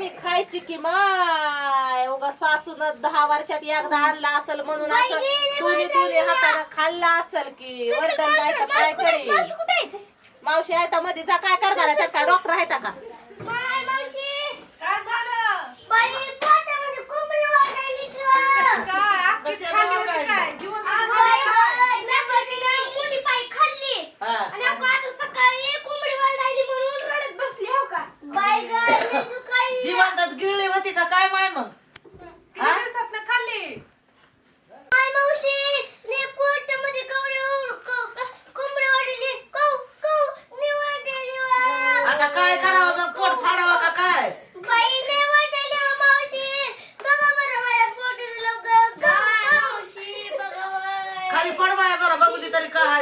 कमी खायची की माय? उगा सासून दहा वर्षात एकदा आणला असल म्हणून असं तुली तुली हाताने खाल्ला असल की? तर काय करेल मावशी आहे? मध्ये जा काय करणार आहे? त्यात काय डॉक्टर आहे का माय मावशी काय झालं बाई पोटामध्ये कोंबडी वाढली गं. काय अख्खीच कशाला खाल्ली होती ओरडायली? काय जिवंत अगं, झाली काय? अगं, नका तिने मुंडी पाय खाल्ली हा. आणि अगं आता सकाळी कोंबडी वाढायली म्हणून रडत बसली हो का बाय काय जिवंतच गिळली होती का काय माय मग किती दिवसातनं खाल्ली माय मावशी ने पोटामध्ये कोंबडी कोंबडी वाढली कौ कौ निवडली वा आता काय करावं मग पोट फाडावं का काय बाई ने वाटली वा मावशी बघा बरं मला पोटात लवकर मावशी बघा बाई. खाली पड माया बरं बघू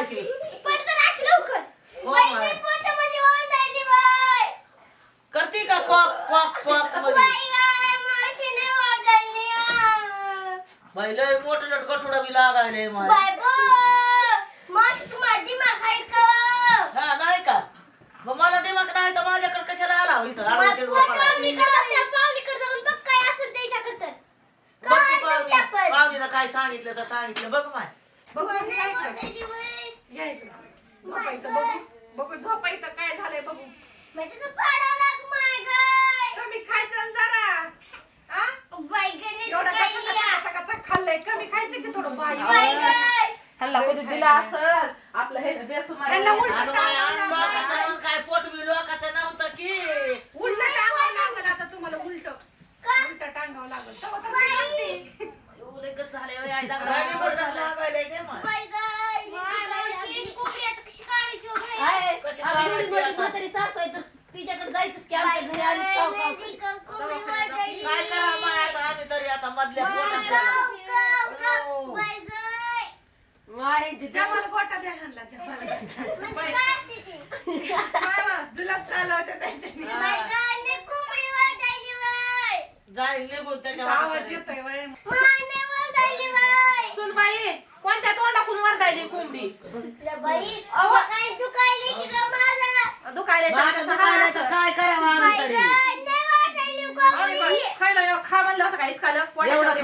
तरी पटकन आश लवकर. हो, बाई बाई. ने पोटामध्ये वाढली बाई. करते का कॉक कॉक कॉकमध्ये? बाई बाई मावशी ने वाढली आ. बाई लय मोठं गठुडा बी लागायले माय. बो माझी का? हा नाही का? मग मला दिमाग नाही तर माझ्याकडे कशाला आला हो इथं? आडवा तिडवा पडायला. पाहुणीकडे जाऊन बघ काय असेल त्याच्याकडे बघ ती पाहुणी. पाहुणीनं काय सांगितलं तर सांगितलं. बघ माय. बघू. या इकडं. झोपा इथं बघू बघू. झोपा इथं काय झालंय बघू कमी खायचं जरा. आ? एवढं कचा कचा कचा कचा खाल्लंय. कमी खायचं की थोडं बाई ह्याला कधी दिला असं आपलं हे उलटं आणि लागलं. लोकाचं मग काय? पोट बी लोकाचं नव्हतं की? उलटं टांगावं लागल आता तुम्हाला उलट. उलट टांगावं लागल. तेव्हा तर म्हणते. झाले राणी लागायले माय काढायची आता? तरी सासू आहे तर तिच्याकडे जायचंच की आमच्या घरी आलीच काव काव कर. काय करा माय आता आम्ही तरी आता मधल्या पोटात गेलो. वारे जिथे- जमाल गोटा द्या ह्यांना, जमाल गोटा. काय बा, जुलाब चालू होते त्यांनी. जाईल निघून त्याच्या आवाज वाटेत. येतोय वय सुनबाई कोणत्या तोंडाकून वरडायली कोंबडी बाई काय ग माझा दुखायला मग आता दुखायला तर काय करावं आम्ही तरी? कोंबडी खायला येऊ, खा म्हणलं होतं का पोटाच्या एवढं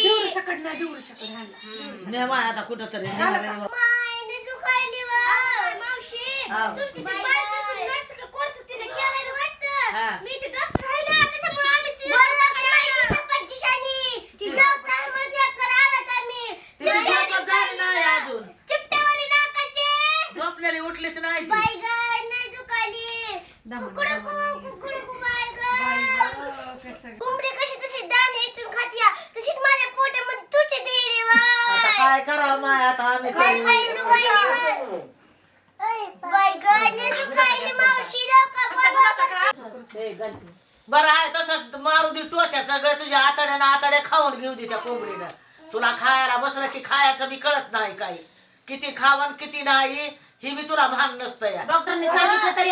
देऊर देऊर. ने माय आता कुठं तरी हा. मी ते डॉक्टर आहे ना त्याच्यामुळे आम्ही तिला माहिती ना पंचशानी ती जाऊतारमध्ये करायला का मी तिची झोपच झाली नाही अजून चिपट्यावाली नाकाचे झोपलेली उठलीच नाही ती. बाई गाय नाही चुकायली दमा, कुकडू दमा, कु कुकडू कु बाय बाई गाय गं, कसं कोंबडी कशी तशी दाणे इचून खातीया तशीच माझ्या पोटामध्ये तुझे देणे आता वा काय करावं माय आता आम्ही हे. बरं आहे तसं मारू दे टोच्या सगळं तुझ्या आतड्यानं आतड्या खाऊन घेऊ दे त्या कोंबडीनं. तुला खायला बसलं की खायचं बी कळत नाही काही. किती खावण किती नाही ही बी तुला भान नसतं या. डॉक्टरने सांगितलं तरी.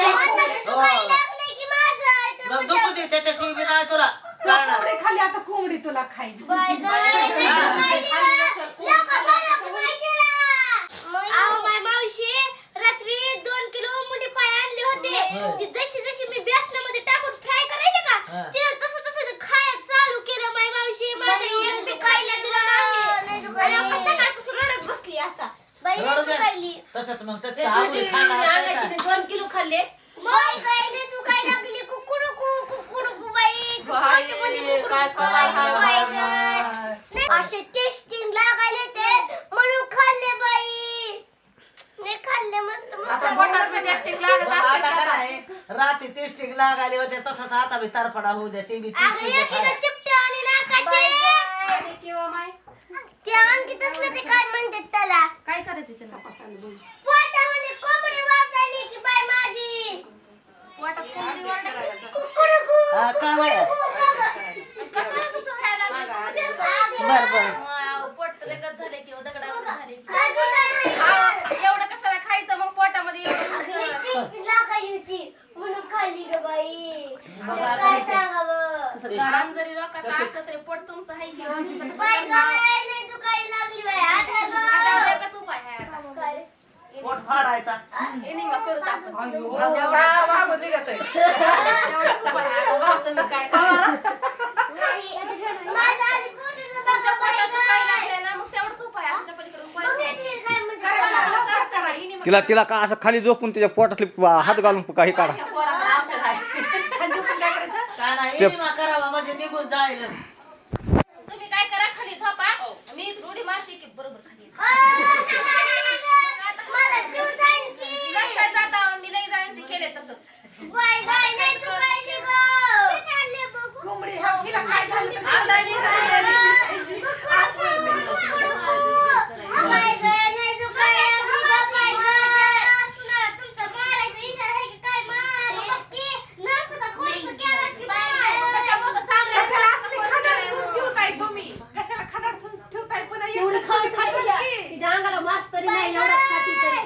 मग दुखू दे त्याच्याशी बी नाही तुला. कोंबडी खाली आता कोंबडी तुला खायची. रात्री दोन किलो मुंडी पाय आणले होते. ती जशी जशी मी बेसनामध्ये टाकून फ्राय करायचे का. तिला तसं तसं खायला चालू केलं माय मावशी. माझ्या एक बी खायला दिलं नाही आणि आता सकाळपासून रडत बसली आता. रडू दे. तसंच मग ते दोन किलो खाल्ले. काय कु बाई, करावं? बाई गं. नाही, असे टेस्टिंग लागायले ते म्हणून खाल्ले बाई नाही खाल्ले मस्त आता मस्त पोटात बी टेस्टिंग लागत मग असते आता का? काय रात्री टेस्टिंग लागाले होते तसंच आता बी तरफडा होऊ दे ते बी अगं testing एकीनं खायला. चिपटे आणि नाकाचे किंवा माय ते आणखी तसलं ते काय म्हणतात त्याला काय करायचं त्याला तपासायला बघू पोटामध्ये कोंबडी वाचायली की बाई माझी वाटत कोंबडी हा? बर बर. वाव, पोट तर लगेच झाले किंवा दगडावर झाले एवढं कशाला खायचं मग पोटामध्ये एवढं म्हणून खाल्ली ग बाई. बघा, काय कसं- सांगावं जरी लोक लोकांचं असलं तरी पोट तुमचं आहे की? गाय नाही लागली बाई. आता उपाय आहे? पोट फाडायचा. असं मागून निघत आहे. एवढाच उपाय आहे आता. बघा तुम्ही काय करता. नाही. माझं आधी पोटाचं तुमच्या बघा पोटात बाई दुखायला गाय. लागलंय ना मग तेवढाच उपाय आहे. आमच्या पलीकडे उपाय नाही. बघितली काय म्हणजे करायला लागलं तर करा. एनिमा तिला तिला का असं खाली झोपून त्याच्या पोटातली हात घालून काही काढा. त्या पोराकडे औषध आहे. खाली झोपून काय करायचं? काय नाही इनिमा करावा म्हणजे निघून जाईल तुम्ही काय करा खाली झोपा मी इथून उडी मारते की बरोबर खाली येते. मला जीव जाईन की. रस्त्यात जाता मी लई जायचे केले तसंच बाई गाय नाही दुखायली गं. कोंबडी हा हिला काय झालं तर आणलंय नी काय? कुकुडुकू, कुकुडुकू. बाई गाय नाही दुखायला लागली गं, बाई गाय. सुना, तुमचं मारायचं इच्छा आहे की काय मार? बघ की, नर्स तर कोर्स केलाच की बाई गाय. त्याच्यामुळं सांगायचं कशाला असं असं खदाडसून करायचं. ठेवताय तुम्ही कशाला खदाडसून ठेवताय पुन्हा एवढं एकटं खाऊ तुम्ही खातात सांगितलं. की? तिच्या अंगाला मास तरी नाही एवढं खाती तरी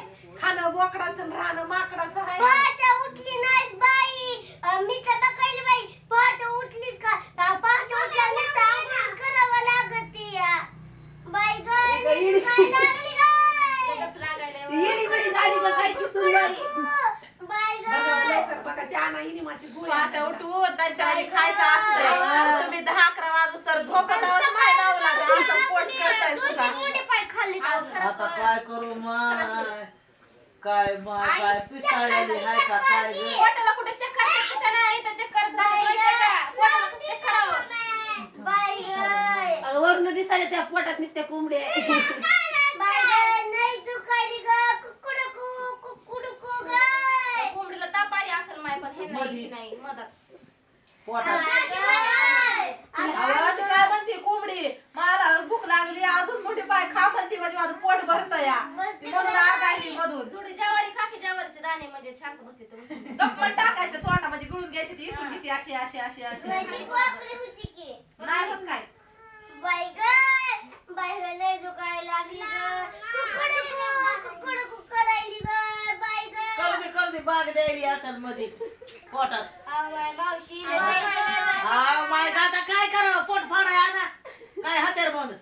आणि राहणं माकडाचं आहे. पहाटे उठली नाहीस बाई. मी तर बघायला बाई. पहाटे उठलीस का? पहाटे उठल्या नुसतं आंघोळ करावं लागते. बाई नाही लागली का काय पहाटे. उठून त्यांच्या आधी खायचं असतंय तुम्ही दहा अकरा वाजूस तर झोपत आहोत नावं लागलं. असं पोट करताय सुद्धा. मोठे पाय खाल्ले अहो, खरंच आता काय करू माय काय माय काय पिसाळलेली हाय का काय ग? पोटाला कुठे चक्कर येते का नाही इथं चक्कर येते का? पोटाला कसं चेक करावं बाई गाय वरून दिसायला त्या पोटात नुसत्या कुकुडुकू गाय कोंबडीला ताप आली असेल माय पण हे नाही मधी. हे नाही मधात. पोटात गाय अहो, ती काय म्हणते कोंबडी मला भूक लागली अजून मोठी पाय खा म्हणते म्हणजे माझं पोट भरत या ती म्हणून आगायली मधून थोडी ज्वारी ज्वारीचे दाणे म्हणजे शांत बसते तर बसते. टाकायचं तोंडामध्ये गिळून घ्यायची ती इथून किती अशी अशी अशी अशी माझी पाकळी होती की. नाही पण काय? बाई बाई दुखायला लागली ग. ग बाई बाग द्यायली असेल मध्ये पोटात. आवाय मावशी हा माय आता काय करावं? पोट फाडाय आणा. काय हातेर बंद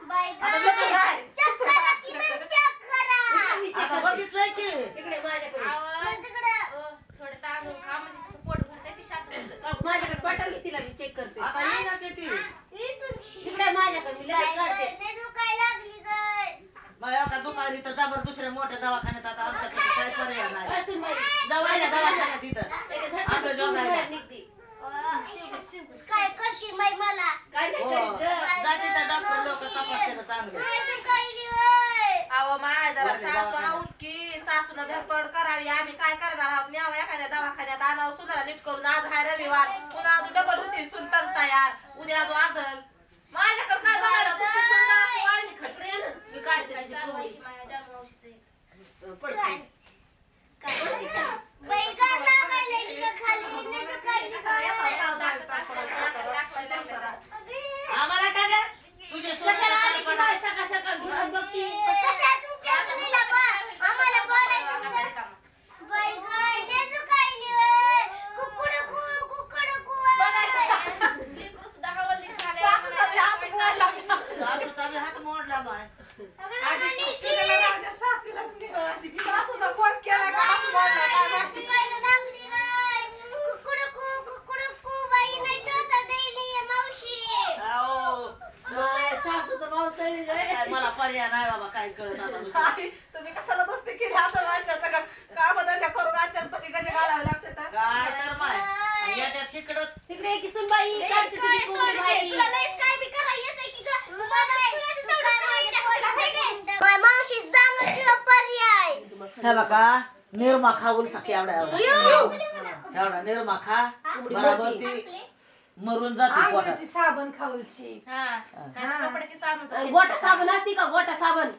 बाई आता काय चेक करा की नाही चेक करा आता माझ्याकडे. तिकडे अहो, थोडं तांदूळ खा म्हणजे तिचं पोट भरतंय ती शांत बसेल. माझ्याकडे पाठवली तिला मी चेक करते. आता ना ते ती तिकडे माझ्याकडे मी लगेच काढते. तर जबर दुसऱ्या मोठ्या दवाखान्यात आता आमच्याकडे काय पर्याय नाही. असून माझी जवळ दवाखान्यात तिथं आहे. बाहेर निघते काय करशील बाई मला? काय नाही हो. करीत ग. जाते त्या डॉक्टर लोक तपासते चांगलं. नाही दुखायली होय अहो माय जरा वरती सासू. आहोत की. सासून धडपड करावी. आम्ही काय करणार आहोत? न्यावं एखाद्या दवाखान्यात आणावं. सुनाला नीट करून आज हाय रविवार. पुन्हा डबल होती सुनता तयार उद्या अजून आढळ माझ्याकडे काय बघायला तुमची सून का वाळली खट. इकडे ये ना. मी काढते काय तुझी चालू आहे कोंबडी. की माझ्या जाममावशीचं हे? पडते. बाई गाय लागायला लागली ग खाली नाही दुखायली गाय. दाखवत असतात, दाखव- दाखवायला लागले तर. आम्हाला काय ग तुझे कशाला आली की सोनं बाई सकाळ सकाळ घेऊन बघती कशा तुमच्या सुनीला बा आम्हाला बोलायचं होतं. बाई गाय नाही दुखायली होय. कुकुडुकू, कुकुडुकू होय. लेकरं सुद्धा हवालदिल झालंय. सासूचा बी हात मोडला सासूचा बी हात मोडला बाय अगं आधी मनीषी, सासूला राहू द्या, सासूलाच निघाल आधी. सासूनं फोन केला का हात मोडला काय माहिती. दुखायला लागली गाय. कुकुडुकू, कुकुडुकू. बाई नाही टोचा द्यायली मावशी आओ, बाय सासू तर गय काय मला पर्याय नाही बाबा काय कळत आता. आई, तुम्ही कशाला दोस्ती केली? असं माझ्या सगळं काम धंद्या करून आजच्याच पशी गजे घालावे लागते तर? काय तर माय याच्यात इकडं तिकडे एक सुन बाई काढते तुझी कोंबडी बाई. काय येतंय की काय? काय मावशी सांग तुला पर्याय? हे बघा निरमा खाऊन सखी एवढा एवढा एवढा निरमा खा. बरोबर ती मरून जाते पोटात. आंघोळीची साबण खाऊची. हा. कपड्याची साबण गोटा साबण असती का? गोटा साबण.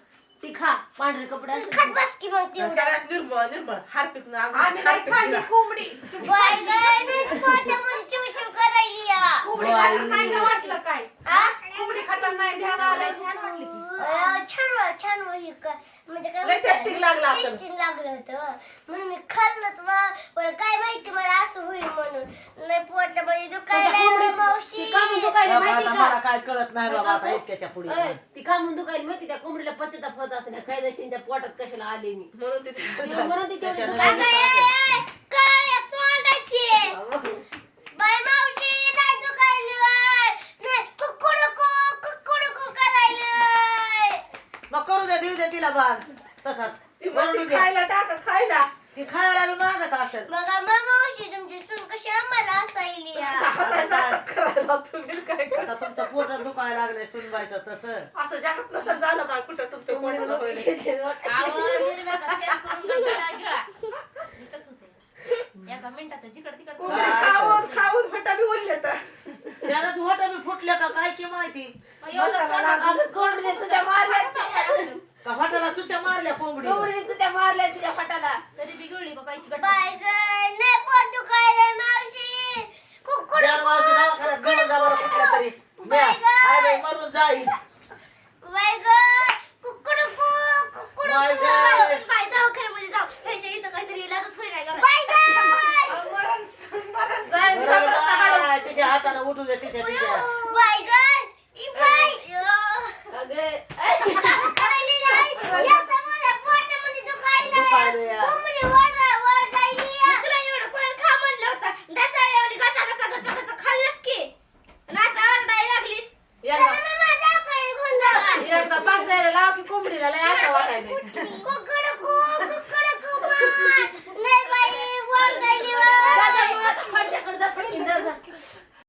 ती खा. पांढरे कपडे असते खात बस की मग तेवढं. सगळ्यात निर्मळ निर्मळ. हारपीक आम्ही नाही खाल्ली कोंबडी. तुम्ही बाई गाय नाही. पोटामध्ये चिव चिव करायली या. कोंबडी बाई. खाताना नाही का वाटलं काय? आ? कोंबडी खाताना नाही ध्यान आलं. छान वाटली की. अं, छान वा- छान हे क- म्हणजे काय लय tasting लागलं असेल. tasting लागलं होतं. म्हणून मी खाल्लंच वा बरं काय माहिती मला असं होईल म्हणून. नाही पोटामध्ये तुझ्या दुखायला कोंबडीत मावशी. ती कामून दुखायली बाबा, माहिती आता का? मला काय कळत नाही बाबा आता काकू? इतक्याच्या पुढे. अय, ती कामून दुखायली माहिती? त्या कोंबडीला पश्चाताप होत असेल काय दशीच्या पोटात कशाला आले मी? म्हणून तिथे म्हणून ती तेवढी त्याच्यानं दुखायली. अगं, ए, ए, काळ्या तोंडाची बाय मावशी नाही दुखायली बाय नाही कुकुडुकू कुकुडुकू करायलंय मग करू दे देऊ दे तिला बाग. तसाच. ती म्हणते. खायला टाक खायला. ती खायला बी मागत बघा मावशी तुमची सून कशी आम्हाला असायली या. करायला तुम्ही काय करा? आता तुमचं पोटात दुखायला लागलंय सुनबायचं तसं. असं जगात नसेल झालं ना कुठं तुमच्या होईल? कोंबडी खाऊन खाऊन फटा बी बोलले तर. त्यानं तू होटा बी फुटल्या का काय की माहिती तुझ्या मारल्या फाटाला सुट्ट्या मारल्या कोंबडी कोंबडीने तुझ्या मारल्या तुझ्या फटाला तरी बिघडली का काय की गट. बाय ग नाही पोट दुखायलंय मावशी? तरी. म्या, हाय बाई, मरून जाईल बाय ग कुकुडुकू कुकुडुकू बाय ग. बाय दवाखान्यामध्ये जाऊ. ह्याच्या इथं काहीतरी इलाजच होईल का बाय ग. मरण मरण जायचं बरोबर रबराचा हाडू. आहे, तिच्या हातानं उठू दे तिच्या तिच्या.